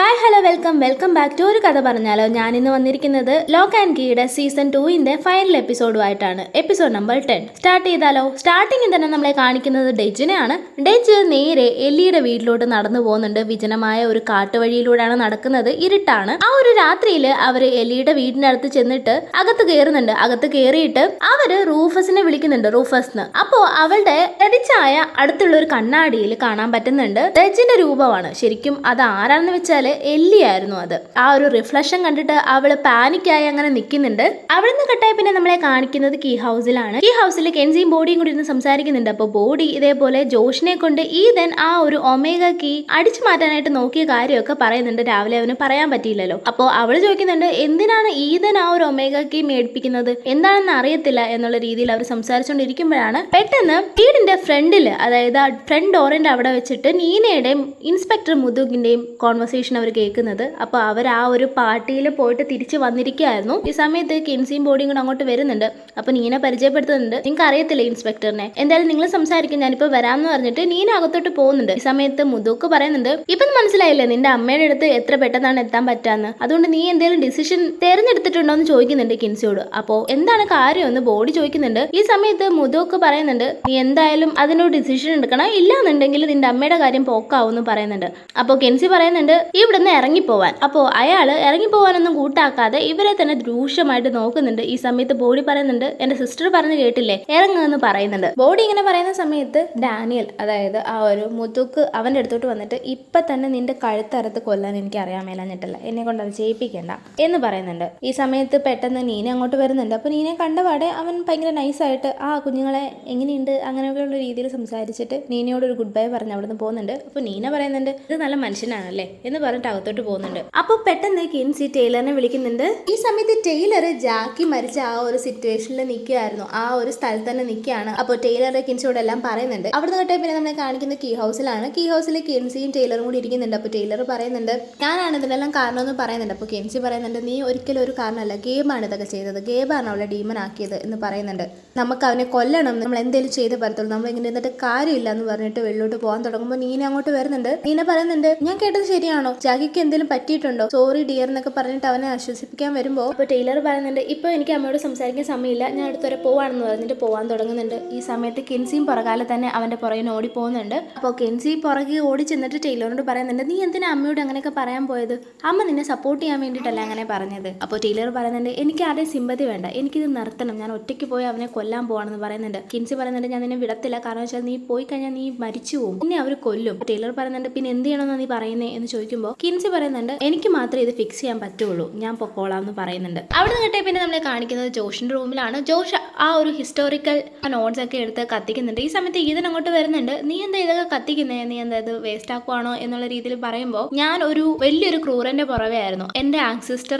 Hi hello welcome welcome back to ഒരു കഥ പറഞ്ഞാലോ. ഞാൻ ഇന്ന് വന്നിരിക്കുന്നത് ലോക്ക് ആൻഡ് കീയുടെ സീസൺ ടൂവിന്റെ ഫൈനൽ എപ്പിസോഡുമായിട്ടാണ് എപ്പിസോഡ് നമ്പർ ടെൻ സ്റ്റാർട്ട് ചെയ്താലോ? സ്റ്റാർട്ടിങ്ങിൽ തന്നെ നമ്മളെ കാണിക്കുന്നത് ഡെജിനെയാണ്. ഡെജ് നേരെ എല്ലിയുടെ വീട്ടിലോട്ട് നടന്നു പോകുന്നുണ്ട്. വിജനമായ ഒരു കാട്ടുവഴിയിലൂടെയാണ് നടക്കുന്നത്. ഇരുട്ടാണ്. ആ ഒരു രാത്രിയിൽ അവർ എല്ലിയുടെ വീടിന്റെ അടുത്ത് ചെന്നിട്ട് അകത്ത് കയറുന്നുണ്ട് അകത്ത് കയറിയിട്ട് അവർ റൂഫസിനെ വിളിക്കുന്നുണ്ട് റൂഫസ് അപ്പോ അവളുടെ പ്രതിച്ഛായ അടുത്തുള്ള ഒരു കണ്ണാടിയിൽ കാണാൻ പറ്റുന്നുണ്ട്. ഡെജിന്റെ രൂപമാണ്. ശരിക്കും അത് ആരാണെന്ന് വെച്ചാൽ എല്ലിയായിരുന്നു അത്. ആ ഒരു റിഫ്ലക്ഷൻ കണ്ടിട്ട് അവൾ പാനിക്കായി അങ്ങനെ നിൽക്കുന്നുണ്ട് അവിടെ നിന്ന് കട്ടായി പിന്നെ നമ്മളെ കാണിക്കുന്നത് കീ ഹൗസിലാണ് കീ ഹൗസിൽ കെൻസിയും ബോഡിയും കൂടി ഇരുന്ന് സംസാരിക്കുന്നുണ്ട്. അപ്പോൾ ബോഡി ഇതേപോലെ ജോഷിനെ കൊണ്ട് ഈ ദെൻ ആ ഒരു ഒമേഗ കീ അടിച്ചു മാറ്റാനായിട്ട് നോക്കിയ കാര്യമൊക്കെ പറയുന്നുണ്ട്. രാവിലെ അവന് പറയാൻ പറ്റിയില്ലല്ലോ. അപ്പോൾ അവൾ ചോദിക്കുന്നുണ്ട് എന്തിനാണ് ഈതൻ ആ ഒരു ഒമേഗ കീ മേടിപ്പിക്കുന്നത്? എന്താണെന്ന് അറിയത്തില്ല എന്നുള്ള രീതിയിൽ അവർ സംസാരിച്ചുകൊണ്ടിരിക്കുമ്പോഴാണ് പെട്ടെന്ന് വീടിന്റെ ഫ്രണ്ടിൽ അതായത് ഫ്രണ്ട് ഡോറിന്റെ അവിടെ വെച്ചിട്ട് നീനയുടെയും ഇൻസ്പെക്ടർ മുതുകിന്റെയും കോൺവെർസേഷൻ അവർ കേൾക്കുന്നത് അപ്പോൾ അവർ ആ ഒരു പാർട്ടിയിൽ പോയിട്ട് തിരിച്ച് വന്നിരിക്കുകയായിരുന്നു. ഈ സമയത്ത് കിൻസിയും ബോഡിയും കൂടെ അങ്ങോട്ട് വരുന്നുണ്ട്. അപ്പോൾ നീന പരിചയപ്പെടുത്തുന്നുണ്ട്. നിങ്ങൾക്ക് അറിയത്തില്ല ഇൻസ്പെക്ടറിനെ? എന്തായാലും നിങ്ങൾ സംസാരിക്കും. ഞാനിപ്പോൾ വരാമെന്ന് പറഞ്ഞിട്ട് നീന അകത്തോട്ട് പോകുന്നുണ്ട്. ഈ സമയത്ത് മുതുക്ക് പറയുന്നുണ്ട് ഇപ്പം മനസ്സിലായില്ലേ നിന്റെ അമ്മയുടെ അടുത്ത് എത്ര പെട്ടെന്നാണ് എത്താൻ പറ്റാന്ന്? അതുകൊണ്ട് നീ എന്തെങ്കിലും ഡിസിഷൻ തെരഞ്ഞെടുത്തിട്ടുണ്ടോ എന്ന് ചോദിക്കുന്നുണ്ട് കിൻസിയോട്. അപ്പോൾ എന്താണ് കാര്യം എന്ന് ബോഡി ചോദിക്കുന്നുണ്ട്. ഈ സമയത്ത് മുതുക്ക് പറയുന്നുണ്ട് നീ എന്തായാലും അതിനൊരു ഡിസിഷൻ എടുക്കണം. ഇല്ലാന്നുണ്ടെങ്കിൽ നിന്റെ അമ്മയുടെ കാര്യം പോക്കാവും എന്ന് പറയുന്നുണ്ട്. അപ്പോൾ കെൻസി പറയുന്നുണ്ട് ഇവിടുന്ന് ഇറങ്ങിപ്പോവാൻ. അപ്പോൾ അയാൾ ഇറങ്ങിപ്പോവാനൊന്നും കൂട്ടാക്കാതെ ഇവരെ തന്നെ രൂക്ഷമായിട്ട് നോക്കുന്നുണ്ട്. ഈ സമയത്ത് ബോഡി പറയുന്നുണ്ട് എന്റെ സിസ്റ്റർ പറഞ്ഞു കേട്ടില്ലേ? ഇറങ്ങുമെന്ന് പറയുന്നുണ്ട്. ബോഡി ഇങ്ങനെ പറയുന്ന സമയത്ത് ഡാനിയൽ അതായത് ആ ഒരു മുതുക്ക് അവന്റെ അടുത്തോട്ട് വന്നിട്ട് ഇപ്പൊ തന്നെ നിന്റെ കഴുത്തറുത്ത് കൊല്ലാൻ എനിക്ക് അറിയാൻ മേലാഞ്ഞിട്ടല്ല? എന്നെ കൊണ്ട് അത് ചെയ്യിപ്പിക്കേണ്ട. എന്ന് പറയുന്നുണ്ട്. ഈ സമയത്ത് പെട്ടെന്ന് നീന അങ്ങോട്ട് വരുന്നുണ്ട്. അപ്പോൾ നീനെ കണ്ടപാടെ അവൻ ഭയങ്കര നൈസായിട്ട് ആ കുഞ്ഞുങ്ങളെ എങ്ങനെയുണ്ട്? അങ്ങനെയൊക്കെയുള്ള രീതിയിൽ സംസാരിച്ചിട്ട് നീനയോട് ഒരു ഗുഡ് ബൈ പറഞ്ഞ് അവിടുന്ന് പോകുന്നുണ്ട്. അപ്പോൾ നീന പറയുന്നുണ്ട് ഇത് നല്ല മനുഷ്യനാണല്ലേ? എന്ന് പറഞ്ഞിട്ട് അകത്തോട്ട് പോകുന്നുണ്ട്. അപ്പോൾ പെട്ടെന്ന് കിൻസി ടൈലറിനെ വിളിക്കുന്നുണ്ട്. ഈ സമയത്ത് ടൈലർ ജാക്കി മരിച്ച ആ ഒരു സിറ്റുവേഷനിൽ നിൽക്കുകയായിരുന്നു. ആ ഒരു സ്ഥലത്ത് തന്നെ നിൽക്കുകയാണ്. അപ്പോൾ ടൈലർ കിൻസിയോട് എല്ലാം പറയുന്നുണ്ട്. അവിടുന്ന് കേട്ടേ പിന്നെ നമ്മളെ കാണിക്കുന്ന കീ ഹൗസിലാണ്. കീ ഹൗസിൽ കിൻസിയും ടൈലറും കൂടി ഇരിക്കുന്നുണ്ട്. അപ്പോൾ ടൈലർ പറയുന്നുണ്ട് ഞാനാണ് ഇതിനെല്ലാം കാരണമെന്ന് പറയുന്നുണ്ട്. അപ്പോൾ കിൻസി പറയുന്നുണ്ട് നീ ഒരിക്കലും ഒരു കാരണമല്ല. ഗെയിമാണ് ഇതൊക്കെ ചെയ്തത്. ഗെയിമാണ് അവളെ ഡീമൻ ആക്കിയത് എന്ന് പറയുന്നുണ്ട്. നമുക്ക് അവനെ കൊല്ലണം. നമ്മൾ എന്തെങ്കിലും ചെയ്ത് പറ്റത്തുള്ളൂ. നമ്മൾ ഇങ്ങനെ എന്നിട്ട് കാര്യമില്ല എന്ന് പറഞ്ഞിട്ട് വെള്ളോട്ട് പോകാൻ തുടങ്ങുമ്പോൾ നീന അങ്ങോട്ട് വരുന്നുണ്ട്. നീന പറയുന്നുണ്ട് ഞാൻ കേട്ടത് ശരിയാണോ? ജാഗിക്ക് എന്തെങ്കിലും പറ്റിയിട്ടുണ്ടോ? സോറി ഡിയർ എന്നൊക്കെ പറഞ്ഞിട്ട് അവനെ ആശ്വസിപ്പിക്കാൻ വരുമ്പോൾ ഇപ്പോൾ ടൈലർ പറയുന്നുണ്ട് ഇപ്പോൾ എനിക്ക് അമ്മയോട് സംസാരിക്കാൻ സമയമില്ല. ഞാൻ അടുത്തുവരെ പോവാണെന്ന് പറഞ്ഞിട്ട് പോകാൻ തുടങ്ങുന്നുണ്ട്. ഈ സമയത്ത് കെൻസിയും പുറകാലെ തന്നെ അവന്റെ പുറകിന് ഓടി പോകുന്നുണ്ട് അപ്പോൾ കെൻസി പുറകെ ഓടി ചെന്നിട്ട് ടൈലറിനോട് പറയുന്നുണ്ട് നീ എന്തിനാ അമ്മയോട് അങ്ങനെയൊക്കെ പറയാൻ പോയത്? അമ്മ നിന്നെ സപ്പോർട്ട് ചെയ്യാൻ വേണ്ടിയിട്ടല്ല അങ്ങനെ പറഞ്ഞത്? അപ്പോൾ ടൈലർ പറയുന്നുണ്ട് എനിക്ക് ആരുടെ സിമ്പതി വേണ്ട. എനിക്കിത് നിർത്തണം. ഞാൻ ഒറ്റയ്ക്ക് പോയി അവനെ കൊല്ലാൻ പോവാണെന്ന് പറയുന്നുണ്ട്. കെൻസി പറയുന്നുണ്ട് ഞാൻ നിന്നെ വിടത്തില്ല. കാരണം വെച്ചാൽ നീ പോയി കഴിഞ്ഞാൽ നീ മരിച്ചു പോകും. പിന്നെ അവർ കൊല്ലും. ടൈലർ പറയുന്നുണ്ട് പിന്നെ എന്ത് ചെയ്യണമെന്നാണ് നീ പറയുന്നേ? എന്ന് ചോദിക്കുമ്പോൾ കിൻസി പറയുന്നുണ്ട് എനിക്ക് മാത്രമേ ഇത് ഫിക്സ് ചെയ്യാൻ പറ്റുള്ളൂ. ഞാൻ പൊക്കോളാം എന്ന് പറയുന്നുണ്ട്. അവിടെ നിന്ന് കിട്ടിയ പിന്നെ നമ്മളെ കാണിക്കുന്നത് ജോഷിന്റെ റൂമിലാണ്. ജോഷ് ആ ഒരു ഹിസ്റ്റോറിക്കൽ നോട്ട്സ് ഒക്കെ എടുത്ത് കത്തിക്കുന്നുണ്ട്. ഈ സമയത്ത് ഈതൻ അങ്ങോട്ട് വരുന്നുണ്ട്. നീ എന്താ ഇതൊക്കെ കത്തിക്കുന്നേ? നീ എന്താ ഇത് വേസ്റ്റ് ആക്കുവാണോ? എന്നുള്ള രീതിയിൽ പറയുമ്പോൾ ഞാൻ ഒരു വലിയൊരു ക്രൂരന്റെ പുറവേ ആയിരുന്നു. എന്റെ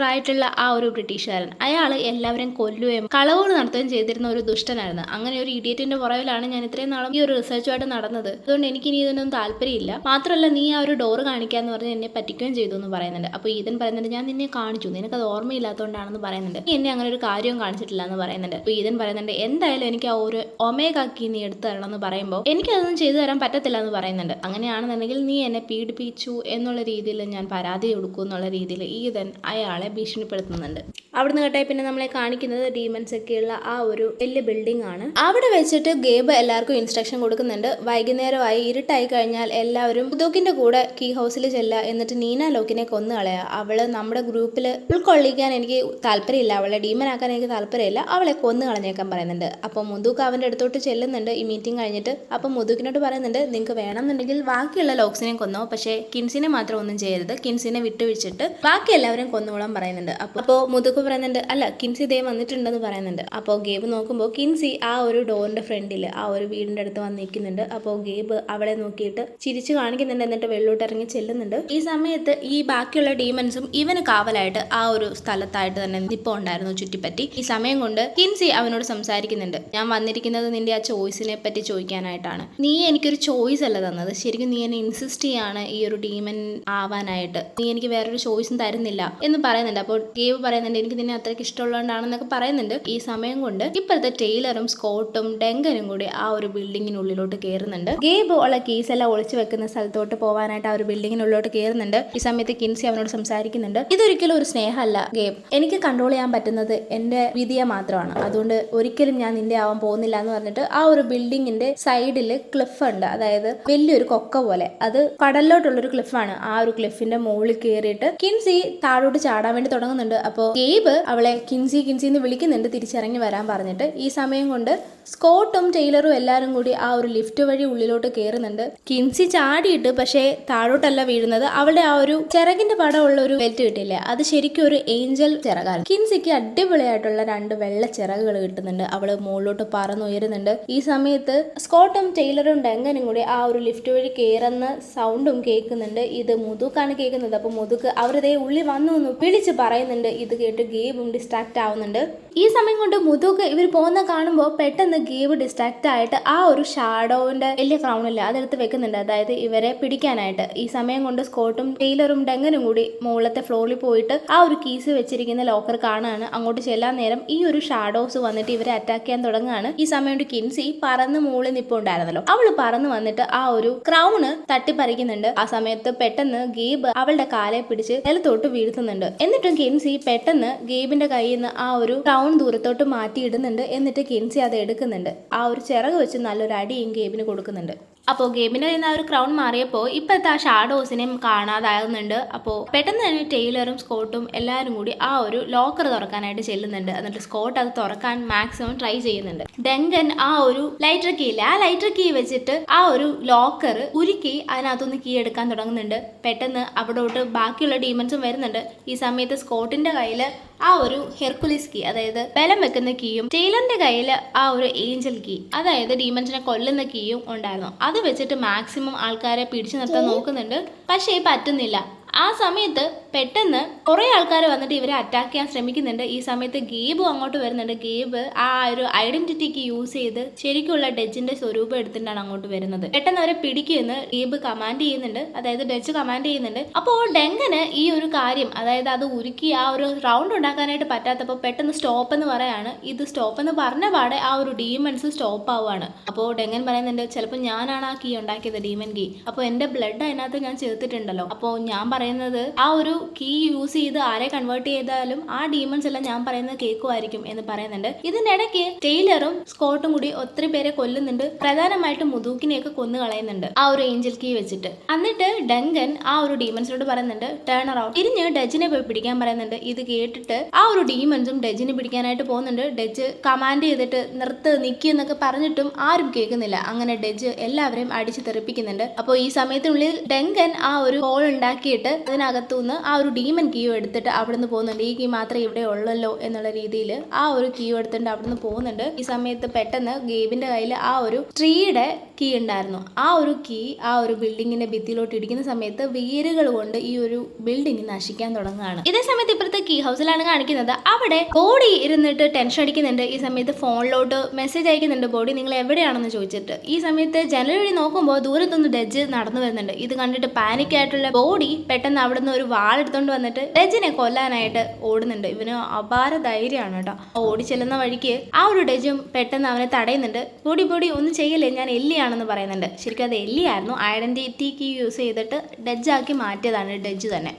ആയിട്ടുള്ള ആ ഒരു ബ്രിട്ടീഷുകാരൻ. അയാൾ എല്ലാവരെയും കൊല്ലുകയും കളവുകൾ നടത്തുകയും ചെയ്തിരുന്ന ഒരു ദുഷ്ടനായിരുന്നു. അങ്ങനെ ഒരു ഇഡിയറ്റിന്റെ പുറവിലാണ് ഞാൻ ഇത്രയും നാളും ഈ ഒരു റിസർച്ചുമായിട്ട് നടന്നത്. അതുകൊണ്ട് എനിക്ക് ഇനി ഇതിനൊന്നും താല്പര്യമില്ല. മാത്രമല്ല നീ ആ ഒരു ഡോറ് കാണിക്കാന്ന് പറഞ്ഞ് എന്നെ പറ്റിക്കുകയും ചെയ്തു. എന്ന് പറയുന്നുണ്ട്. അപ്പോൾ ഈതൻ പറയുന്നുണ്ട് ഞാൻ നിന്നെ കാണിച്ചു. നിനക്കത് ഓർമ്മയില്ലാത്തതുകൊണ്ടാണെന്ന് പറയുന്നുണ്ട്. നീ എന്നെ അങ്ങനെ ഒരു കാര്യവും കാണിച്ചിട്ടില്ല എന്ന് പറയുന്നുണ്ട്. അപ്പോൾ ഈതൻ പറയുന്നുണ്ട് എന്തായാലും എനിക്ക് ആ ഒരു ഒമേഗാക്കി നീ എടുത്തു തരണം എന്ന് പറയുമ്പോൾ എനിക്കതൊന്നും ചെയ്തു തരാൻ പറ്റത്തില്ല എന്ന് പറയുന്നുണ്ട്. അങ്ങനെയാണെന്നുണ്ടെങ്കിൽ നീ എന്നെ പീഡിപ്പിച്ചു എന്നുള്ള രീതിയിൽ ഞാൻ പരാതി കൊടുക്കും എന്നുള്ള രീതിയിൽ ഈതൻ അയാളെ ഭീഷണിപ്പെടുത്തുന്നുണ്ട്. അവിടുന്ന് കേട്ടാൽ പിന്നെ നമ്മളെ കാണിക്കുന്നത് ഡീമൻസ് ഒക്കെയുള്ള ആ ഒരു വലിയ ബിൽഡിംഗ് ആണ്. അവിടെ വെച്ചിട്ട് ഗേബ് എല്ലാവർക്കും ഇൻസ്ട്രക്ഷൻ കൊടുക്കുന്നുണ്ട്. വൈകുന്നേരമായി ഇരുട്ടായി കഴിഞ്ഞാൽ എല്ലാവരും ഉദോക്കിന്റെ കൂടെ കീ ഹൗസിൽ ചെല്ല എന്നിട്ട് നീന ലോക്കിനെ കൊന്നു കളയുക അവൾ നമ്മുടെ ഗ്രൂപ്പിൽ ഉൾക്കൊള്ളിക്കാൻ എനിക്ക് താല്പര്യമില്ല. അവളെ ഡീമനാക്കാൻ എനിക്ക് താല്പര്യമില്ല. അവളെ കൊന്നു കളഞ്ഞേക്കാൻ പറയുന്നുണ്ട്. അപ്പോൾ മുതുക്ക് അവന്റെ അടുത്തോട്ട് ചെല്ലുന്നുണ്ട്. ഈ മീറ്റിംഗ് കഴിഞ്ഞിട്ട് അപ്പോൾ മുതുക്കിനോട് പറയുന്നുണ്ട് നിങ്ങൾക്ക് വേണമെന്നുണ്ടെങ്കിൽ ബാക്കിയുള്ള ലോക്സിനെ കൊന്നോ. പക്ഷേ കിൻസിനെ മാത്രം ഒന്നും ചെയ്യരുത്. കിൻസിനെ വിട്ടുവിച്ചിട്ട് ബാക്കി എല്ലാവരും കൊന്നുകൊള്ളാൻ പറയുന്നുണ്ട്. അപ്പോൾ അപ്പോൾ മുതുക്ക് പറയുന്നുണ്ട്. അല്ല കിൻസി ദേ വന്നിട്ടുണ്ടെന്ന് പറയുന്നുണ്ട്. അപ്പോൾ ഗേബ് നോക്കുമ്പോൾ കിൻസി ആ ഒരു ഡോറിന്റെ ഫ്രണ്ടിൽ ആ ഒരു വീടിന്റെ അടുത്ത് വന്നിരിക്കുന്നുണ്ട്. അപ്പോൾ ഗേബ് അവളെ നോക്കിയിട്ട് ചിരിച്ചു കാണിക്കുന്നുണ്ട്. എന്നിട്ട് വെള്ളോട്ട് ഇറങ്ങി ചെല്ലുന്നുണ്ട്. ഈ സമയത്ത് ഈ ബാക്കിയുള്ള ഡീമൻസും ഇവന് കാവലായിട്ട് ആ ഒരു സ്ഥലത്തായിട്ട് തന്നെ നിപ്പുണ്ടായിരുന്നു ചുറ്റിപ്പറ്റി. ഈ സമയം കൊണ്ട് കിൻസി അവനോട് സംസാരിക്കുന്നുണ്ട്. ഞാൻ വന്നിരിക്കുന്നത് നിന്റെ ആ ചോയ്സിനെ പറ്റി ചോദിക്കാനായിട്ടാണ്. നീ എനിക്കൊരു ചോയ്സ് അല്ല തന്നത്. ശരിക്കും നീ എന്നെ ഇൻസിസ്റ്റ് ചെയ്യാണ് ഈ ഒരു ഡീമൻ ആവാനായിട്ട്. നീ എനിക്ക് വേറൊരു ചോയ്സും തരുന്നില്ല എന്ന് പറയുന്നുണ്ട്. അപ്പോൾ ഗേവ് പറയുന്നുണ്ട് എനിക്ക് നിന്നെ അത്രയ്ക്ക് ഇഷ്ടമുള്ളതുകൊണ്ടാണെന്നൊക്കെ പറയുന്നുണ്ട് ഈ സമയം കൊണ്ട്. ഇപ്പോഴത്തെ ടെയിലറും സ്കോട്ടും ഡെങ്കനും കൂടി ആ ഒരു ബിൽഡിങ്ങിനുള്ളിലോട്ട് കയറുന്നുണ്ട്. ഗേബ് ഉള്ള കീസ് എല്ലാം ഒളിച്ചു വെക്കുന്ന സ്ഥലത്തോട്ട് പോകാനായിട്ട് ആ ഒരു ബിൽഡിങ്ങിനുള്ളിലോട്ട് കയറുന്നുണ്ട്. ഈ സമയത്ത് കിൻസി അവനോട് സംസാരിക്കുന്നുണ്ട്. ഇതൊരിക്കലും ഒരു സ്നേഹമല്ല ഗേബ്. എനിക്ക് കൺട്രോൾ ചെയ്യാൻ പറ്റുന്നത് എന്റെ വിധിയെ മാത്രമാണ്. അതുകൊണ്ട് ഒരിക്കലും ഞാൻ നിന്റെ ആവാൻ പോകുന്നില്ല എന്ന് പറഞ്ഞിട്ട് ആ ഒരു ബിൽഡിങ്ങിന്റെ സൈഡിൽ ക്ലിഫ് ഉണ്ട്. അതായത് വലിയൊരു കൊക്ക പോലെ. അത് കടലിലോട്ടുള്ളൊരു ക്ലിഫാണ് ആ ഒരു ക്ലിഫിന്റെ മുകളിൽ കയറിയിട്ട് കിൻസി താഴോട്ട് ചാടാൻ വേണ്ടി തുടങ്ങുന്നുണ്ട്. അപ്പോൾ ഗെയ്ബ് അവളെ കിൻസി കിൻസി എന്ന് വിളിക്കുന്നുണ്ട് തിരിച്ചിറങ്ങി വരാൻ പറഞ്ഞിട്ട്. ഈ സമയം കൊണ്ട് സ്കോട്ടും ടൈലറും എല്ലാവരും കൂടി ആ ഒരു ലിഫ്റ്റ് വഴി ഉള്ളിലോട്ട് കയറുന്നുണ്ട് കിൻസി ചാടിയിട്ട് പക്ഷേ താഴോട്ടല്ല വീഴുന്നത്. അവളുടെ ആ ഒരു ചിറകിന്റെ പടമുള്ള ഒരു ബെൽറ്റ് കിട്ടില്ലേ അത് ശരിക്കും ഒരു ഏഞ്ചൽ ചിറകാണ്. കിൻസിക്ക് അടിപൊളിയായിട്ടുള്ള രണ്ട് വെള്ള ചിറകുകൾ കിട്ടുന്നുണ്ട്. അവൾ മുകളിലോട്ട് പറന്നുയരുന്നുണ്ട് ഈ സമയത്ത് സ്കോട്ടും ടൈലറും ഡെങ്കനും കൂടി ആ ഒരു ലിഫ്റ്റ് വഴി കയറുന്ന സൗണ്ടും കേൾക്കുന്നുണ്ട്. ഇത് മുതുക്കാണ് കേൾക്കുന്നത്. അപ്പൊ മുതുക്ക് അവരതേ ഉള്ളിൽ വന്നു എന്ന് വിളിച്ച് പറയുന്നുണ്ട്. ഇത് കേട്ട് ഗേബും ഡിസ്ട്രാക്റ്റ് ആവുന്നുണ്ട്. ഈ സമയം കൊണ്ട് മുതുക്ക് ഇവർ പോകുന്ന കാണുമ്പോൾ പെട്ടെന്ന് ഗേബ് ഡിസ്ട്രാക്ട് ആയിട്ട് ആ ഒരു ഷാഡോവിന്റെ വലിയ ക്രൗണില്ല അതെടുത്ത് വെക്കുന്നുണ്ട്. അതായത് ഇവരെ പിടിക്കാനായിട്ട്. ഈ സമയം കൊണ്ട് സ്കോട്ടും ടൈലറും ഡെങ്ങനും കൂടി മുകളിലത്തെ ഫ്ലോറിൽ പോയിട്ട് ആ ഒരു കീസ് വെച്ചിരിക്കുന്ന ലോക്കർ കാണാണ്. അങ്ങോട്ട് ചെല്ലാൻ നേരം ഈ ഒരു ഷാഡോസ് വന്നിട്ട് ഇവരെ അറ്റാക്ക് ചെയ്യാൻ തുടങ്ങുകയാണ് ഈ സമയം കൊണ്ട് കിൻസി പറന്ന് മുകളിൽ നിപ്പുണ്ടായിരുന്നല്ലോ. അവൾ പറന്ന് വന്നിട്ട് ആ ഒരു ക്രൗണ് തട്ടിപ്പറിക്കുന്നുണ്ട്. ആ സമയത്ത് പെട്ടെന്ന് ഗീബ് അവളുടെ കാലെ പിടിച്ച് നിലത്തോട്ട് വീഴ്ത്തുന്നുണ്ട്. എന്നിട്ടും കെൻസി പെട്ടെന്ന് ഗേബിന്റെ കയ്യിൽ നിന്ന് ആ ഒരു ടൗൺ ദൂരത്തോട്ട് മാറ്റിയിടുന്നുണ്ട് എന്നിട്ട് കിൻസി അത് എടുക്കുന്നുണ്ട്. ആ ഒരു ചിറക് വെച്ച് നല്ലൊരു അടിയും ഗേബിന് കൊടുക്കുന്നുണ്ട്. അപ്പോൾ ഗെയിമിന്റെ കയ്യിൽ നിന്ന് ആ ഒരു ക്രൗൺ മാറിയപ്പോൾ ഇപ്പോഴത്തെ ആ ഷാഡോസിനെയും കാണാതാകുന്നുണ്ട്. അപ്പോൾ പെട്ടെന്ന് തന്നെ ടൈലറും സ്കോട്ടും എല്ലാവരും കൂടി ആ ഒരു ലോക്കർ തുറക്കാനായിട്ട് ചെല്ലുന്നുണ്ട്. എന്നിട്ട് സ്കോട്ട് അത് തുറക്കാൻ മാക്സിമം ട്രൈ ചെയ്യുന്നുണ്ട്. ഡെങ്കൻ ആ ഒരു ലൈറ്റർ കീ ആ ലൈറ്റർ കീ വെച്ചിട്ട് ആ ഒരു ലോക്കർ ഉരുക്കി അതിനകത്തുനിന്ന് കീ എടുക്കാൻ തുടങ്ങുന്നുണ്ട്. പെട്ടെന്ന് അവിടോട്ട് ബാക്കിയുള്ള ഡീമൻസും വരുന്നുണ്ട്. ഈ സമയത്ത് സ്കോട്ടിന്റെ കയ്യിൽ ആ ഒരു ഹെർക്കുലിസ് കീ അതായത് ബലം വെക്കുന്ന കീയും ടൈലറിന്റെ കയ്യിൽ ആ ഒരു ഏഞ്ചൽ കീ അതായത് ഡീമൻസിനെ കൊല്ലുന്ന കീയും ഉണ്ടായിരുന്നു. അത് വെച്ചിട്ട് മാക്സിമം ആൾക്കാരെ പിടിച്ചു നിർത്താൻ നോക്കുന്നുണ്ട്. പക്ഷേ പറ്റുന്നില്ല. ആ സമയത്ത് പെട്ടെന്ന് കുറേ ആൾക്കാർ വന്നിട്ട് ഇവരെ അറ്റാക്ക് ചെയ്യാൻ ശ്രമിക്കുന്നുണ്ട്. ഈ സമയത്ത് ഗേബും അങ്ങോട്ട് വരുന്നുണ്ട്. ഗീബ് ആ ഒരു ഐഡന്റിറ്റിക്ക് യൂസ് ചെയ്ത് ശരിക്കുള്ള ഡെജിന്റെ സ്വരൂപം എടുത്തിട്ടാണ് അങ്ങോട്ട് വരുന്നത്. പെട്ടെന്ന് അവരെ പിടിക്കുമെന്ന് ഗീബ് കമാൻഡ് ചെയ്യുന്നുണ്ട്. അതായത് ഡെജ് കമാൻഡ് ചെയ്യുന്നുണ്ട്. അപ്പോൾ ഡെങ്കന് ഈ ഒരു കാര്യം അതായത് അത് ഉരുക്കി ആ ഒരു റൗണ്ട് ഉണ്ടാക്കാനായിട്ട് പറ്റാത്തപ്പോൾ പെട്ടെന്ന് സ്റ്റോപ്പ് എന്ന് പറയാണ്. ഇത് സ്റ്റോപ്പ് എന്ന് പറഞ്ഞ പാടെ ആ ഒരു ഡീമൻസ് സ്റ്റോപ്പ് ആവുകയാണ് അപ്പോൾ ഡെങ്കൻ പറയുന്നുണ്ട് ചിലപ്പോൾ ഞാനാണ് ആ കീ ഉണ്ടാക്കിയത് ഡീമൻ കീ അപ്പോൾ എന്റെ ബ്ലഡ് അതിനകത്ത് ഞാൻ ചേർത്തിട്ടുണ്ടല്ലോ. അപ്പോൾ ഞാൻ പറയുന്നത് ആ ഒരു കീ യൂസ് ചെയ്ത് ആരെ കൺവേർട്ട് ചെയ്താലും ആ ഡീമൺസ് എല്ലാം ഞാൻ പറയുന്നത് കേൾക്കുമായിരിക്കും എന്ന് പറയുന്നുണ്ട്. ഇതിനിടയ്ക്ക് ടൈലറും സ്കോട്ടും കൂടി ഒത്തിരി പേരെ കൊല്ലുന്നുണ്ട്. പ്രധാനമായിട്ടും മുതൂക്കിനെയൊക്കെ കൊന്നു കളയുന്നുണ്ട് ആ ഒരു ഏഞ്ചൽ കീ വെച്ചിട്ട്. എന്നിട്ട് ഡങ്കൻ ആ ഒരു ഡീമൻസിനോട് പറയുന്നുണ്ട് ടേൺ അറൌണ്ട് തിരിഞ്ഞ് ഡജിനെ പോയി പിടിക്കാൻ പറയുന്നുണ്ട്. ഇത് കേട്ടിട്ട് ആ ഒരു ഡീമൻസും ഡജിനെ പിടിക്കാനായിട്ട് പോകുന്നുണ്ട്. ഡജ് കമാൻഡ് ചെയ്തിട്ട് നിർത്ത് നിൽക്കി എന്നൊക്കെ പറഞ്ഞിട്ടും ആരും കേൾക്കുന്നില്ല. അങ്ങനെ ഡജ് എല്ലാവരെയും അടിച്ച് തെറിപ്പിക്കുന്നുണ്ട്. അപ്പോൾ ഈ സമയത്തിനുള്ളിൽ ഡങ്കൻ ആ ഒരു ഹോൾ ഉണ്ടാക്കിയിട്ട് അതിനകത്തുനിന്ന് ആ ഒരു ഡീമൻ കീയോ എടുത്തിട്ട് അവിടുന്ന് പോകുന്നുണ്ട്. ഈ കീ മാത്രമേ ഇവിടെ ഉള്ളല്ലോ എന്നുള്ള രീതിയിൽ ആ ഒരു കീ എടുത്തിട്ട് അവിടുന്ന് പോകുന്നുണ്ട്. ഈ സമയത്ത് പെട്ടെന്ന് ഗേബിന്റെ കയ്യിൽ ആ ഒരു ട്രീയുടെ കീ ഉണ്ടായിരുന്നു. ആ ഒരു കീ ആ ഒരു ബിൽഡിങ്ങിന്റെ ഭിത്തിയിലോട്ട് ഇടിക്കുന്ന സമയത്ത് വേരുകൾ കൊണ്ട് ഈ ഒരു ബിൽഡിംഗ് നശിക്കാൻ തുടങ്ങുകയാണ്. ഇതേ സമയത്ത് ഇപ്പോഴത്തെ കീ ഹൗസിലാണ് കാണിക്കുന്നത്. അവിടെ ബോഡി ഇരുന്നിട്ട് ടെൻഷൻ അടിക്കുന്നുണ്ട്. ഈ സമയത്ത് ഫോണിലോട്ട് മെസ്സേജ് അയക്കുന്നുണ്ട്. ബോഡി നിങ്ങൾ എവിടെയാണെന്ന് ചോദിച്ചിട്ട്. ഈ സമയത്ത് വഴി നോക്കുമ്പോൾ ദൂരത്തൊന്ന് ഡെജ് നടന്നു വരുന്നുണ്ട്. ഇത് കണ്ടിട്ട് പാനിക് ആയിട്ടുള്ള ബോഡി പെട്ടെന്ന് അവിടുന്ന് ഒരു വാളെടുത്തോണ്ട് വന്നിട്ട് ഡെജിനെ കൊല്ലാനായിട്ട് ഓടുന്നുണ്ട്. ഇവന് അപാര ധൈര്യമാണ് കേട്ടോ. ഓടി ചെല്ലുന്ന വഴിക്ക് ആ ഒരു ഡെജും പെട്ടെന്ന് അവനെ തടയുന്നുണ്ട്. പൊടി പൊടി ഒന്നും ചെയ്യല്ലേ ഞാൻ എല്ലിയാണെന്ന് പറയുന്നുണ്ട്. ശരിക്കും അത് എല്ലിയായിരുന്നു. ഐഡന്റിറ്റിക്ക് യൂസ് ചെയ്തിട്ട് ഡജാക്കി മാറ്റിയതാണ് ഡെജ് തന്നെ.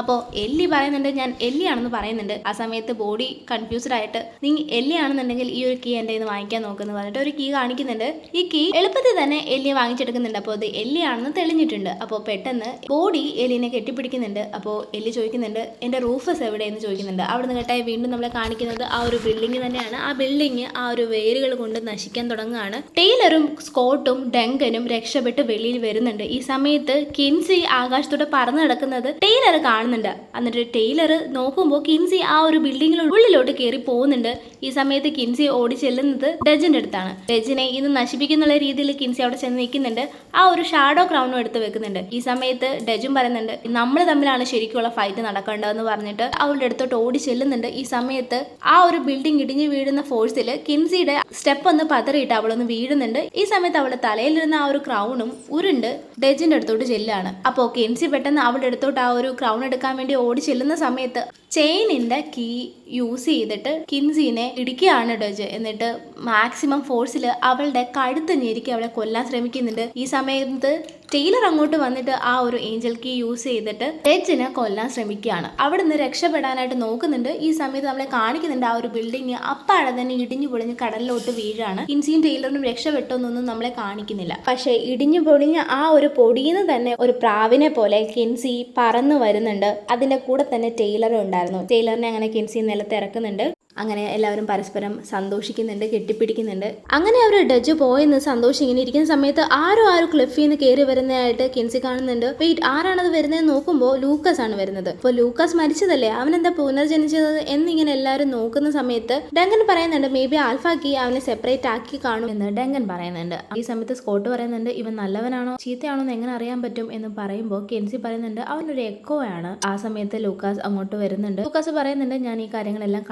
അപ്പോൾ എല്ലി പറയുന്നുണ്ട് ഞാൻ എല്ലിയാണെന്ന് പറയുന്നുണ്ട്. ആ സമയത്ത് ബോഡി കൺഫ്യൂസ്ഡ് ആയിട്ട് നീ എല്ലിയാണെന്നുണ്ടെങ്കിൽ ഈ ഒരു കീ എന്റെ നിന്ന് വാങ്ങിക്കാൻ നോക്കുന്നു പറഞ്ഞിട്ട് ഒരു കീ കാണിക്കുന്നുണ്ട്. ഈ കീ എളുപ്പത്തിൽ തന്നെ എല്ലിയെ വാങ്ങിച്ചെടുക്കുന്നുണ്ട്. അപ്പോൾ അത് എല്ലിയാണെന്ന് തെളിഞ്ഞിട്ടുണ്ട്. അപ്പോൾ പെട്ടെന്ന് ബോഡി എല്ലിനെ കെട്ടിപ്പിടിക്കുന്നുണ്ട്. അപ്പോൾ എല്ലി ചോദിക്കുന്നുണ്ട് എന്റെ റൂഫസ് എവിടെയെന്ന്? ചോദിക്കുന്നുണ്ട്. അവിടുന്ന് കേട്ടായി വീണ്ടും നമ്മളെ കാണിക്കുന്നത് ആ ഒരു ബിൽഡിംഗ് തന്നെയാണ്. ആ ബിൽഡിംഗ് ആ ഒരു വേരുകൾ കൊണ്ട് നശിക്കാൻ തുടങ്ങുകയാണ്. ടൈലറും സ്കോട്ടും ഡങ്കനും രക്ഷപ്പെട്ട് വെളിയിൽ വരുന്നുണ്ട്. ഈ സമയത്ത് കിൻസി ആകാശത്തൂടെ പറന്നു നടക്കുന്നത് ടൈലർ കാണുന്നുണ്ട്. എന്നിട്ട് ടൈലർ നോക്കുമ്പോൾ കിൻസി ആ ഒരു ബിൽഡിങ്ങിൽ ഉള്ളിലോട്ട് കയറി പോകുന്നുണ്ട്. ഈ സമയത്ത് കിൻസി ഓടി ചെല്ലുന്നത് ഡജിന്റെ അടുത്താണ്. ഡജിനെ ഇത് നശിപ്പിക്കുന്നുള്ള രീതിയിൽ കിൻസി അവിടെ ചെന്ന് നിൽക്കുന്നുണ്ട്. ആ ഒരു ഷാഡോ ക്രൗണും എടുത്ത് വെക്കുന്നുണ്ട്. ഈ സമയത്ത് ഡജും പറയുന്നുണ്ട് നമ്മൾ തമ്മിലാണ് ശരിക്കുള്ള ഫൈറ്റ് നടക്കേണ്ടതെന്ന് പറഞ്ഞിട്ട് അവളുടെ അടുത്തോട്ട് ഓടി ചെല്ലുന്നുണ്ട്. ഈ സമയത്ത് ആ ഒരു ബിൽഡിംഗ് ഇടിഞ്ഞ് വീഴുന്ന ഫോഴ്സിൽ കിൻസിയുടെ സ്റ്റെപ്പ് ഒന്ന് പതറിയിട്ട് അവളൊന്ന് വീഴുന്നുണ്ട്. ഈ സമയത്ത് അവളുടെ തലയിലിരുന്ന ആ ഒരു ക്രൗണും ഉരുണ്ട് ഡജിന്റെ അടുത്തോട്ട് ചെല്ലാണ്. അപ്പോൾ കിൻസി പെട്ടെന്ന് അവളുടെ അടുത്തോട്ട് ആ ഒരു ക്രൗൺ എടുക്കാൻ വേണ്ടി ഓടി ചെല്ലുന്ന സമയത്ത് ചെയിനിന്റെ കീ യൂസ് ചെയ്തിട്ട് കിൻസിനെ ഇടിക്കുകയാണ് ഡജ്. എന്നിട്ട് മാക്സിമം ഫോഴ്സിൽ അവളുടെ കഴുത്ത് ഞെരുക്കി അവളെ കൊല്ലാൻ ശ്രമിക്കുന്നുണ്ട്. ഈ സമയത്ത് ടെയ്ലർ അങ്ങോട്ട് വന്നിട്ട് ആ ഒരു ഏഞ്ചൽ കീ യൂസ് ചെയ്തിട്ട് ഡെജിനെ കൊല്ലാൻ ശ്രമിക്കുകയാണ്. അവിടെ നിന്ന് രക്ഷപ്പെടാനായിട്ട് നോക്കുന്നുണ്ട്. ഈ സമയത്ത് നമ്മളെ കാണിക്കുന്നുണ്ട് ആ ഒരു ബിൽഡിംഗ് അപ്പാടെ തന്നെ ഇടിഞ്ഞു പൊളിഞ്ഞ് കടലിലോട്ട് വീഴാണ്. ഇൻസിയും ടെയ്ലറിനും രക്ഷപ്പെട്ടൊന്നൊന്നും നമ്മളെ കാണിക്കുന്നില്ല. പക്ഷേ ഇടിഞ്ഞു പൊളിഞ്ഞ ആ ഒരു പൊടിയിൽ തന്നെ ഒരു പ്രാവിനെ പോലെ കിൻസി പറന്നു വരുന്നുണ്ട്. അതിന്റെ കൂടെ തന്നെ ടെയ്ലറും ഉണ്ടായിരുന്നു. ടെയ്ലറിനെ അങ്ങനെ കിൻസി നിലത്ത് ഇറക്കുന്നുണ്ട്. അങ്ങനെ എല്ലാവരും പരസ്പരം സന്തോഷിക്കുന്നുണ്ട് കെട്ടിപ്പിടിക്കുന്നുണ്ട്. അങ്ങനെ അവർ ഡജ് പോയെന്ന് സന്തോഷം ഇങ്ങനെ ഇരിക്കുന്ന സമയത്ത് ആരോ ആരോ ക്ലിഫിൽ നിന്ന് കയറി വരുന്നതായിട്ട് കിൻസി കാണുന്നുണ്ട്. വെയിറ്റ് ആരാണത് വരുന്നത് നോക്കുമ്പോൾ ലൂക്കസ് ആണ് വരുന്നത്. അപ്പോൾ ലൂക്കസ് മരിച്ചതല്ലേ? അവൻ എന്താ പുനർജനിച്ചത് എന്നിങ്ങനെ എല്ലാവരും നോക്കുന്ന സമയത്ത് ഡങ്കൻ പറയുന്നുണ്ട് മേ ബി ആൽഫാക്കി അവനെ സെപ്പറേറ്റ് ആക്കി കാണും എന്ന് ഡങ്കൻ പറയുന്നുണ്ട്. ഈ സമയത്ത് സ്കോട്ട് പറയുന്നുണ്ട് ഇവൻ നല്ലവനാണോ? ചീത്തയാണോ എന്ന് എങ്ങനെ അറിയാൻ പറ്റും? എന്ന് പറയുമ്പോൾ കെൻസി പറയുന്നുണ്ട് അവനൊരു എക്കോ ആണ്. ആ സമയത്ത് ലൂക്കാസ് അങ്ങോട്ട് വരുന്നുണ്ട്. ലൂക്കാസ് പറയുന്നുണ്ട് ഞാൻ ഈ കാര്യങ്ങളെല്ലാം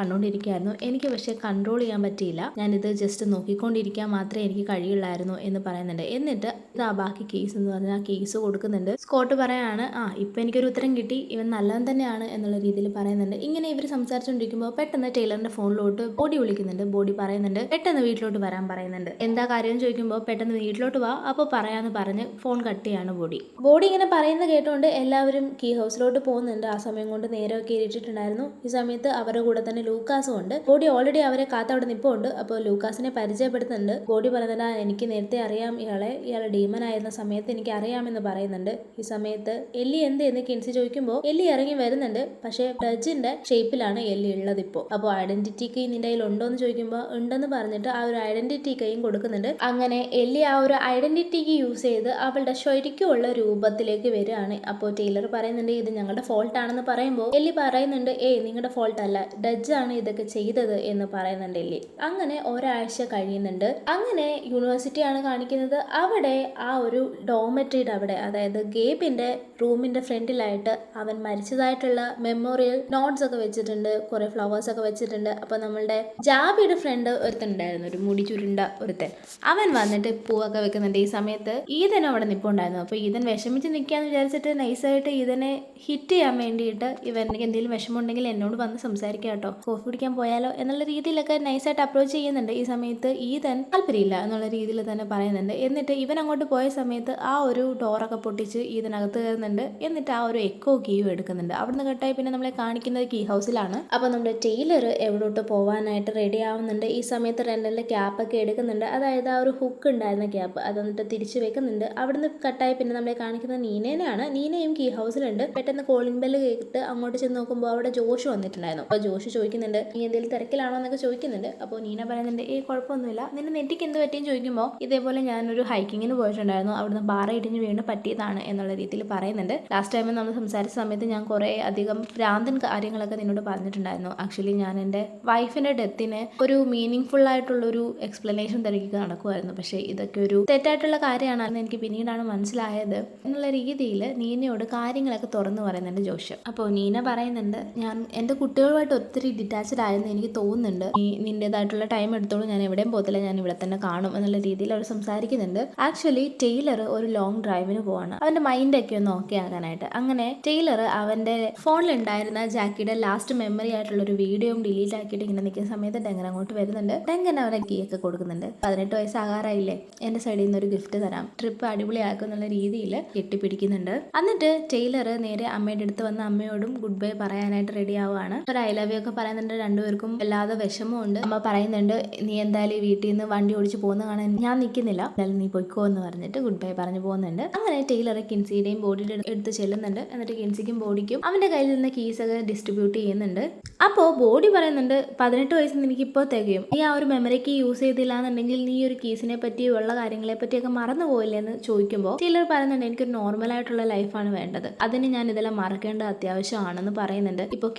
കണ്ടുകൊണ്ടിരിക്കുകയായിരുന്നു എനിക്ക് പക്ഷേ കൺട്രോൾ ചെയ്യാൻ പറ്റിയില്ല. ഞാനിത് ജസ്റ്റ് നോക്കിക്കൊണ്ടിരിക്കാൻ മാത്രമേ എനിക്ക് കഴിയുള്ളായിരുന്നു എന്ന് പറയുന്നുണ്ട്. എന്നിട്ട് ഇതാ ബാക്കി കേസ് എന്ന് പറഞ്ഞാൽ ആ കേസ് കൊടുക്കുന്നുണ്ട്. സ്കോട്ട് പറയാണ് ആ ഇപ്പം എനിക്കൊരു ഉത്തരം കിട്ടി. ഇവൻ നല്ലവൻ തന്നെയാണ് എന്നുള്ള രീതിയിൽ പറയുന്നുണ്ട്. ഇങ്ങനെ ഇവർ സംസാരിച്ചുകൊണ്ടിരിക്കുമ്പോൾ പെട്ടെന്ന് ടൈലറിന്റെ ഫോണിലോട്ട് ബോഡി വിളിക്കുന്നുണ്ട്. ബോഡി പറയുന്നുണ്ട് പെട്ടെന്ന് വീട്ടിലോട്ട് വരാൻ പറയുന്നുണ്ട്. എന്താ കാര്യം ചോദിക്കുമ്പോൾ പെട്ടെന്ന് വീട്ടിലോട്ട് വാ അപ്പോൾ പറയാന്ന് പറഞ്ഞ് ഫോൺ കട്ട് ചെയ്യാണ് ബോഡി. ബോഡി ഇങ്ങനെ പറയുന്നത് കേട്ടുകൊണ്ട് എല്ലാവരും കീ ഹൗസിലോട്ട് പോകുന്നുണ്ട്. ആ സമയം കൊണ്ട് നേരമൊക്കെ ഇരിട്ടിട്ടുണ്ടായിരുന്നു ഈ സമയത്ത് അവരുടെ കൂടെ തന്നെ ലൂക്കാസും ഉണ്ട്. ബോഡി ഓൾറെഡി അവരെ കാത്തവിടെ നിൽപ്പുണ്ട് അപ്പോൾ ലൂക്കാസിനെ പരിചയപ്പെടുത്തുന്നുണ്ട്. ബോഡി പറയുന്നുണ്ട് എനിക്ക് നേരത്തെ അറിയാം ഇയാളെ. ഡീമൻ ആയിരുന്ന സമയത്ത് എനിക്ക് അറിയാമെന്ന് പറയുന്നുണ്ട്. ഈ സമയത്ത് എല്ലി എന്ത്? എന്ന് കിൻസി ചോദിക്കുമ്പോൾ എല്ലി ഇറങ്ങി വരുന്നുണ്ട്. പക്ഷേ ഡജിന്റെ ഷേപ്പിലാണ് എല്ലി ഉള്ളത് ഇപ്പോൾ അപ്പോൾ ഐഡന്റിറ്റി കൈ നിന്റെ കയ്യിൽ ഉണ്ടോ എന്ന് ചോദിക്കുമ്പോൾ ഉണ്ടെന്ന് പറഞ്ഞിട്ട് ആ ഒരു ഐഡന്റിറ്റി കൈയും കൊടുക്കുന്നുണ്ട്. അങ്ങനെ എല്ലി ആ ഒരു ഐഡന്റിറ്റി കീ യൂസ് ചെയ്ത് അവളുടെ ശരിക്കുമുള്ള രൂപത്തിലേക്ക് വരികയാണ്. അപ്പോൾ ടൈലർ പറയുന്നുണ്ട് ഇത് ഞങ്ങളുടെ ഫോൾട്ടാണെന്ന് പറയുമ്പോൾ എല്ലി പറയുന്നുണ്ട് ഏയ് നിങ്ങളുടെ ഫോൾട്ട് അല്ല. ആണ് ഇതൊക്കെ ചെയ്തത് എന്ന് പറയുന്നുണ്ടല്ലേ അങ്ങനെ ഒരാഴ്ച കഴിയുന്നുണ്ട്. അങ്ങനെ യൂണിവേഴ്സിറ്റിയാണ് കാണിക്കുന്നത്. അവിടെ ആ ഒരു ഡോമെട്രിയുടെ അവിടെ അതായത് ഗേബിന്റെ റൂമിന്റെ ഫ്രണ്ടിലായിട്ട് അവൻ മരിച്ചതായിട്ടുള്ള മെമ്മോറിയൽ നോട്ട്സ് ഒക്കെ വെച്ചിട്ടുണ്ട്. കുറെ ഫ്ലവേഴ്സ് ഒക്കെ വെച്ചിട്ടുണ്ട്. അപ്പോൾ നമ്മളുടെ ജാബിയുടെ ഫ്രണ്ട് ഒരുത്തനുണ്ടായിരുന്നു. ഒരു മുടി ചുരുണ്ട ഒരുത്തൻ. അവൻ വന്നിട്ട് പൂവൊക്കെ വെക്കുന്നുണ്ട്. ഈ സമയത്ത് ഈതനും അവിടെ നിൽപ്പുണ്ടായിരുന്നു അപ്പോൾ ഈതൻ വിഷമിച്ച് നിൽക്കാന്ന് വിചാരിച്ചിട്ട് നൈസായിട്ട് ഈതനെ ഹിറ്റ് ചെയ്യാൻ വേണ്ടിയിട്ട് എനിക്ക് എന്തെങ്കിലും വിഷമമുണ്ടെങ്കിൽ എന്നോട് വന്ന് സംസാരിക്കാം കേട്ടോ കോഫി കുടിക്കാൻ പോയാലോ എന്നുള്ള രീതിയിലൊക്കെ നൈസായിട്ട് അപ്രോച്ച് ചെയ്യുന്നുണ്ട്. ഈ സമയത്ത് ഈതൻ താല്പര്യമില്ല എന്നുള്ള രീതിയിൽ തന്നെ പറയുന്നുണ്ട്. എന്നിട്ട് ഇവൻ അങ്ങോട്ട് പോയ സമയത്ത് ആ ഒരു ഡോറൊക്കെ പൊട്ടിച്ച് ഈതനകത്ത് കയറുന്നുണ്ട്. എന്നിട്ട് ആ ഒരു എക്കോ കീയും എടുക്കുന്നുണ്ട്. അവിടുന്ന് കട്ടായി പിന്നെ നമ്മളെ കാണിക്കുന്നത് കീ ഹൗസിലാണ് അപ്പോൾ നമ്മുടെ ടൈലർ എവിടോട്ട് പോകാനായിട്ട് റെഡി ആവുന്നുണ്ട്. ഈ സമയത്ത് റെൻഡലിന്റെ ക്യാപ്പൊക്കെ എടുക്കുന്നുണ്ട്. അതായത് ആ ഒരു ഹുക്ക് ഉണ്ടായിരുന്ന ക്യാപ്പ് അത് എന്നിട്ട് തിരിച്ചു വെക്കുന്നുണ്ട്. അവിടുന്ന് കട്ടായി പിന്നെ നമ്മളെ കാണിക്കുന്നത് നീനേനാണ് നീനയും കീ ഹൗസിലുണ്ട് പെട്ടെന്ന് കോളിംഗ് ബെല്ല് കേട്ട് അങ്ങോട്ട് ചെന്ന് നോക്കുമ്പോൾ അവിടെ ജോഷ് വന്നിട്ടുണ്ടായിരുന്നു. അപ്പോൾ ജോഷ് ചോദിക്കുന്നുണ്ട് നീ എന്തെങ്കിലും തിരക്കിലാണോ എന്നൊക്കെ ചോദിക്കുന്നുണ്ട്. അപ്പോൾ നീന പറയുന്നുണ്ട് ഏ കുഴപ്പമൊന്നുമില്ല. നിന്റെ നെറ്റിക്ക് എന്ത് പറ്റിയെന്ന് ചോദിക്കുമ്പോൾ ഇതേപോലെ ഞാനൊരു ഹൈക്കിങ്ങിന് പോയിട്ടുണ്ടായിരുന്നു. അവിടുന്ന് പാറ ഇടിഞ്ഞ് വീണ് പറ്റിയതാണ് എന്നുള്ള രീതിയിൽ പറയുന്നുണ്ട്. ലാസ്റ്റ് ടൈം നമ്മൾ സംസാരിച്ച സമയത്ത് ഞാൻ കുറേ അധികം ഭ്രാന്തൻ കാര്യങ്ങളൊക്കെ നിന്നോട് പറഞ്ഞിട്ടുണ്ടായിരുന്നു. ആക്ച്വലി ഞാൻ എന്റെ വൈഫിന്റെ ഡെത്തിന് ഒരു മീനിങ് ഫുൾ ആയിട്ടുള്ളൊരു എക്സ്പ്ലനേഷൻ തിരക്കി നടക്കുമായിരുന്നു. പക്ഷേ ഇതൊക്കെ ഒരു തെറ്റായിട്ടുള്ള കാര്യമാണെന്ന് എനിക്ക് പിന്നീടാണ് മനസ്സിലായത് എന്നുള്ള രീതിയിൽ നീനയോട് കാര്യങ്ങളൊക്കെ തുറന്നു പറയുന്നുണ്ട് ജോഷ് അപ്പോൾ നീന പറയുന്നുണ്ട് ഞാൻ എന്റെ കുട്ടികളുമായിട്ട് ഒത്തിരി ഡിറ്റാച്ച്ഡ് ആയെന്ന് എനിക്ക് തോന്നുന്നുണ്ട്. നീ നിന്റേതായിട്ടുള്ള ടൈം എടുത്തോളൂ. ഞാൻ എവിടെയും പോകത്തില്ല. ഞാൻ ഇവിടെ തന്നെ കാണും എന്നുള്ള രീതിയിൽ അവർ സംസാരിക്കുന്നുണ്ട്. ആക്ച്വലി ടൈലർ ഒരു ലോങ് ഡ്രൈവിന് പോവാണ്. അവന്റെ മൈൻഡൊക്കെ ഒന്ന് ഓക്കെ ആകാനായിട്ട്. അങ്ങനെ ടൈലർ അവന്റെ ഫോണിലുണ്ടായിരുന്ന ജാക്കിയുടെ ലാസ്റ്റ് മെമ്മറി ആയിട്ടുള്ള ഒരു വീഡിയോയും ഡിലീറ്റ് ആക്കിയിട്ട് ഇങ്ങനെ നിൽക്കുന്ന സമയത്ത് ഡെങ്കൻ അങ്ങോട്ട് വരുന്നുണ്ട്. ഡെങ്കൻ അവനെ കീ ഒക്കെ കൊടുക്കുന്നുണ്ട്. പതിനെട്ട് വയസ്സാകാറായില്ലേ എന്റെ സൈഡിൽ നിന്ന് ഒരു ഗിഫ്റ്റ് തരാം. ട്രിപ്പ് അടിപൊളിയാക്കും എന്നുള്ള രീതിയിൽ കെട്ടിപ്പിടിക്കുന്നുണ്ട്. എന്നിട്ട് ടൈലർ നേരെ അമ്മയുടെ അടുത്ത് വന്ന അമ്മയോടും ഗുഡ് ബൈ പറയാനായിട്ട് റെഡി ആവുകയാണ് ഒരു ഐ ലവ് യു ഒക്കെ പറയുന്നുണ്ട്. രണ്ടുപേർക്കും വല്ലാതെ വിഷമമുണ്ട്. അമ്മ പറയുന്നുണ്ട് നീ എന്തായാലും വീട്ടിൽ നിന്ന് വണ്ടി ഓടിച്ച് പോകുന്ന കാണാൻ ഞാൻ നിൽക്കുന്നില്ല. എന്തായാലും നീ പൊയ്ക്കോ എന്ന് പറഞ്ഞിട്ട് ഗുഡ് ബൈ പറഞ്ഞു പോകുന്നുണ്ട്. അങ്ങനെ ടൈലർ കിൻസിയുടെയും ബോഡിയുടെ എടുത്ത് ചെല്ലുന്നുണ്ട്. എന്നിട്ട് കിൻസിക്കും ബോഡിക്കും അവന്റെ കയ്യിൽ നിന്ന് കീസ് ഒക്കെ ഡിസ്ട്രിബ്യൂട്ട് ചെയ്യുന്നുണ്ട്. അപ്പോ ബോഡി പറയുന്നുണ്ട് പതിനെട്ട് വയസ്സിൽ എനിക്ക് ഇപ്പോൾ തികയും. നീ ആ ഒരു മെമ്മറിക്ക് യൂസ് ചെയ്തില്ല എന്നുണ്ടെങ്കിൽ നീ ഒരു കീസിനെ പറ്റി ഉള്ള കാര്യങ്ങളെ പറ്റിയൊക്കെ മറന്നു പോയില്ലേ എന്ന് ചോദിക്കുമ്പോൾ ടൈലർ പറയുന്നുണ്ട് എനിക്കൊരു നോർമൽ ആയിട്ടുള്ള ലൈഫാണ് വേണ്ടത്. അതിന് ഞാൻ ഇതെല്ലാം മറക്കേണ്ട അത്യാവശ്യമാണെന്ന് പറയുന്നുണ്ട്. ഇപ്പോൾ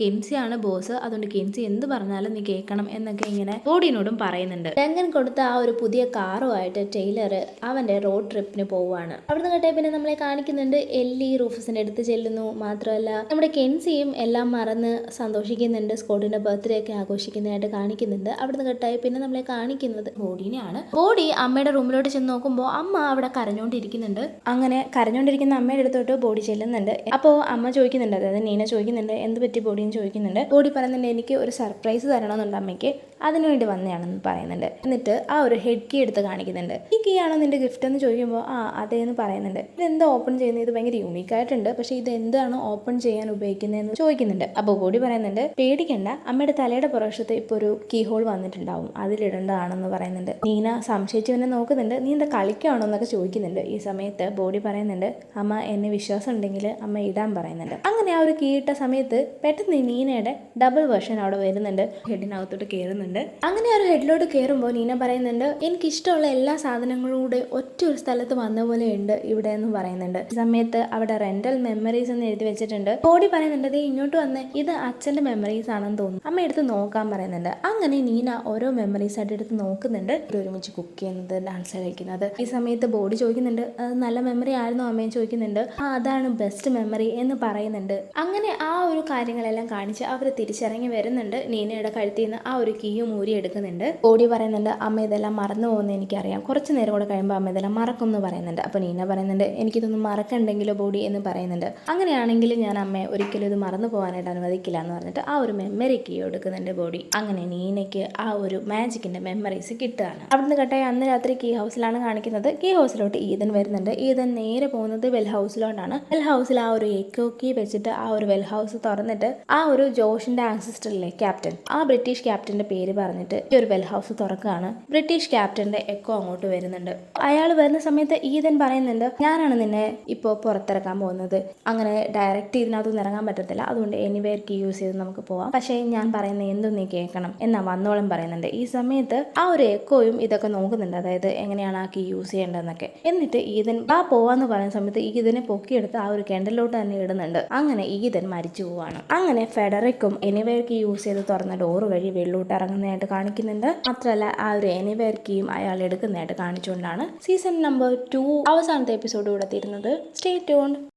ആണ് ബോസ് അതുകൊണ്ട് കെൻസി എന്ത് പറഞ്ഞാലും നീ കേൾക്കണം എന്നൊക്കെ ഇങ്ങനെ ബോഡിനോടും പറയുന്നുണ്ട്. രംഗൻ കൊടുത്ത ആ ഒരു പുതിയ കാറുമായിട്ട് ടൈലർ അവന്റെ റോഡ് ട്രിപ്പിന് പോവാണ് അവിടുന്ന് കേട്ടേ പിന്നെ നമ്മളെ കാണിക്കുന്നുണ്ട്. എല്ലി റൂഫസിന്റെ അടുത്ത് ചെല്ലുന്നു. മാത്രമല്ല നമ്മുടെ കെൻസിയും എല്ലാം മറന്ന് സന്തോഷിക്കുന്നുണ്ട്. സ്കോഡിന്റെ ബർത്ത്ഡേ ഒക്കെ ആഘോഷിക്കുന്നതായിട്ട് കാണിക്കുന്നുണ്ട്. അവിടുന്ന് കേട്ടായി പിന്നെ നമ്മളെ കാണിക്കുന്നത് ബോഡിനെയാണ്. ബോഡി അമ്മയുടെ റൂമിലോട്ട് ചെന്ന് നോക്കുമ്പോൾ അമ്മ അവിടെ കരഞ്ഞുകൊണ്ടിരിക്കുന്നുണ്ട് അങ്ങനെ കരഞ്ഞുകൊണ്ടിരിക്കുന്ന അമ്മയുടെ അടുത്തോട്ട് ബോഡി ചെല്ലുന്നുണ്ട്. അപ്പോൾ അമ്മ ചോദിക്കുന്നുണ്ട് അതായത് നീന ചോദിക്കുന്നുണ്ട് എന്ത് പറ്റി ബോഡിയും ചോദിക്കുന്നുണ്ട്. ബോഡി പറയുന്നുണ്ട് എനിക്ക് ഒരു സർപ്രൈസ് തരണമെന്നുണ്ട് അമ്മയ്ക്ക് അതിനുവേണ്ടി വന്നതാണെന്ന് പറയുന്നുണ്ട്. എന്നിട്ട് ആ ഒരു ഹെഡ് കീ എടുത്ത് കാണിക്കുന്നുണ്ട്. ഈ കീ ആണോ നിന്റെ ഗിഫ്റ്റ് എന്ന് ചോദിക്കുമ്പോൾ ആ അതേ എന്ന് പറയുന്നുണ്ട്. ഇതെന്താ ഓപ്പൺ ചെയ്യുന്നത്? ഇത് ഭയങ്കര യൂണീക്ക് ആയിട്ടുണ്ട്. പക്ഷേ ഇത് എന്താണ് ഓപ്പൺ ചെയ്യാൻ ഉപയോഗിക്കുന്നതെന്ന് ചോദിക്കുന്നുണ്ട്. അപ്പോൾ കൂടി പറയുന്നുണ്ട് പേടിക്കണ്ട. അമ്മയുടെ തലയുടെ പുറവശത്ത് ഇപ്പോൾ ഒരു കീ ഹോൾ വന്നിട്ടുണ്ടാവും. അതിലിടേണ്ടതാണെന്ന് പറയുന്നുണ്ട്. നീന സംശയിച്ചവനെ നോക്കുന്നുണ്ട്. നീ എന്താ കളിക്കുകയാണോ എന്നൊക്കെ ചോദിക്കുന്നുണ്ട്. ഈ സമയത്ത് ബോഡി പറയുന്നുണ്ട് അമ്മ എന്നെ വിശ്വാസം ഉണ്ടെങ്കിൽ അമ്മ ഇടാൻ പറയുന്നുണ്ട്. അങ്ങനെ ആ ഒരു കീ ഇട്ട സമയത്ത് പെട്ടെന്ന് നീനയുടെ ഡബിൾ വേർഷൻ അവിടെ വരുന്നുണ്ട്. ഹെഡിനകത്തോട്ട് കയറുന്നുണ്ട് അങ്ങനെ ഒരു ഹെഡിലോട്ട് കയറുമ്പോൾ നീന പറയുന്നുണ്ട് എനിക്ക് ഇഷ്ടമുള്ള എല്ലാ സാധനങ്ങളും കൂടെ ഒറ്റ ഒരു സ്ഥലത്ത് വന്ന പോലെ ഉണ്ട് ഇവിടെ എന്ന് പറയുന്നുണ്ട്. ഈ സമയത്ത് അവിടെ റെന്റൽ മെമ്മറീസ് എന്ന് എഴുതി വെച്ചിട്ടുണ്ട്. ബോഡി പറയുന്നുണ്ട് ദേ ഇങ്ങോട്ട് വന്ന്. ഇത് അച്ഛന്റെ മെമ്മറീസ് ആണെന്ന് തോന്നുന്നു. അമ്മ എടുത്ത് നോക്കാൻ പറയുന്നുണ്ട്. അങ്ങനെ നീന ഓരോ മെമ്മറീസ് ആയിട്ട് എടുത്ത് നോക്കുന്നുണ്ട്. ഒരുമിച്ച് കുക്ക് ചെയ്യുന്നത് ഡാൻസ് കളിക്കുന്നത്. ഈ സമയത്ത് ബോഡി ചോദിക്കുന്നുണ്ട് "അത് നല്ല മെമ്മറി ആയിരുന്നു? അമ്മയും ചോദിക്കുന്നുണ്ട് ആ അതാണ് ബെസ്റ്റ് മെമ്മറി എന്ന് പറയുന്നുണ്ട്. അങ്ങനെ ആ ഒരു കാര്യങ്ങളെല്ലാം കാണിച്ച് അവർ തിരിച്ചിറങ്ങി വരുന്നുണ്ട്. നീനയുടെ കഴുത്തിൽ നിന്ന് ആ ഒരു കീയും ഊരി എടുക്കുന്നുണ്ട്. ഓടി പറയുന്നുണ്ട് അമ്മ ഇതെല്ലാം മറന്നു പോകുന്ന എനിക്കറിയാം. കുറച്ച് നേരം കൂടെ കഴിയുമ്പോൾ അമ്മ ഇതെല്ലാം മറക്കും എന്ന് പറയുന്നുണ്ട്. അപ്പോൾ നീന പറയുന്നുണ്ട് എനിക്കിതൊന്നും മറക്കണ്ടെങ്കിലോ ബോഡി? എന്ന് പറയുന്നുണ്ട്. അങ്ങനെയാണെങ്കിൽ ഞാൻ അമ്മയെ ഒരിക്കലും ഇത് മറന്നു പോകാനായിട്ട് അനുവദിക്കില്ല എന്ന് പറഞ്ഞിട്ട് ആ ഒരു മെമ്മറി കീ എടുക്കുന്നുണ്ട് ബോഡി. അങ്ങനെ നീനയ്ക്ക് ആ ഒരു മാജിക്കിന്റെ മെമ്മറീസ് കിട്ടുകയാണ്. അവിടുന്ന് കട്ടായി അന്ന് രാത്രി കീ ഹൗസിലാണ് കാണിക്കുന്നത്. കീ ഹൗസിലോട്ട് ഈതൻ വരുന്നുണ്ട്. ഈതൻ നേരെ പോകുന്നത് വെൽ ഹൗസിലോട്ടാണ് വെൽ ഹൗസിൽ ആ ഒരു എക്കോ കീ വെച്ചിട്ട് ആ ഒരു വെൽ ഹൗസ് തുറന്നിട്ട് ആ ഒരു ജോഷിന്റെ ആൻസിസ്റ്ററിലെ ക്യാപ്റ്റൻ ആ ബ്രിട്ടീഷ് ക്യാപ്റ്റന്റെ പേര് പറഞ്ഞിട്ട് ഈ ഒരു വെൽ ഹൗസ് തുറക്കുകയാണ്. ബ്രിട്ടീഷ് ക്യാപ്റ്റന്റെ എക്കോ അങ്ങോട്ട് വരുന്നുണ്ട്. അയാൾ വരുന്ന സമയത്ത് ഈതൻ പറയുന്നുണ്ട് ഞാനാണ് നിന്നെ ഇപ്പോൾ പുറത്തിറക്കാൻ പോകുന്നത്. അങ്ങനെ ഡയറക്റ്റ് ഇതിനകത്തൊന്നും ഇറങ്ങാൻ പറ്റത്തില്ല. അതുകൊണ്ട് എനിവേർ കീ യൂസ് ചെയ്ത് നമുക്ക് പോവാം. പക്ഷേ ഞാൻ പറയുന്ന എന്തും നീ കേൾക്കണം എന്നാ വന്നോളം പറയുന്നുണ്ട്. ഈ സമയത്ത് ആ ഒരു എക്കോയും ഇതൊക്കെ നോക്കുന്നുണ്ട്. അതായത് എങ്ങനെയാണ് ആ കീ യൂസ് ചെയ്യേണ്ടതെന്നൊക്കെ. എന്നിട്ട് ഈതൻ ആ പോവാന്ന് പറയുന്ന സമയത്ത് ഈതനെ പൊക്കിയെടുത്ത് ആ ഒരു കിണറിലോട്ട് തന്നെ ഇടുന്നുണ്ട്. അങ്ങനെ ഈതൻ മരിച്ചു പോവാണ്. അങ്ങനെ ഫെഡറിക്കും എനിവേർക്ക് യൂസ് ചെയ്ത് തുറന്ന ഡോർ വഴി വെള്ളോട്ട് ഇറങ്ങുന്നതായിട്ട് കാണിക്കുന്നുണ്ട്. മാത്രമല്ല ആ ഒരു എനിവേർ കീയും അയാൾ എടുക്കുന്നതായിട്ട് കാണിച്ചുകൊണ്ടാണ് സീസൺ നമ്പർ ടു അവസാനത്തെ എപ്പിസോഡ് ഇവിടെ തീരുന്നത്. Stay tune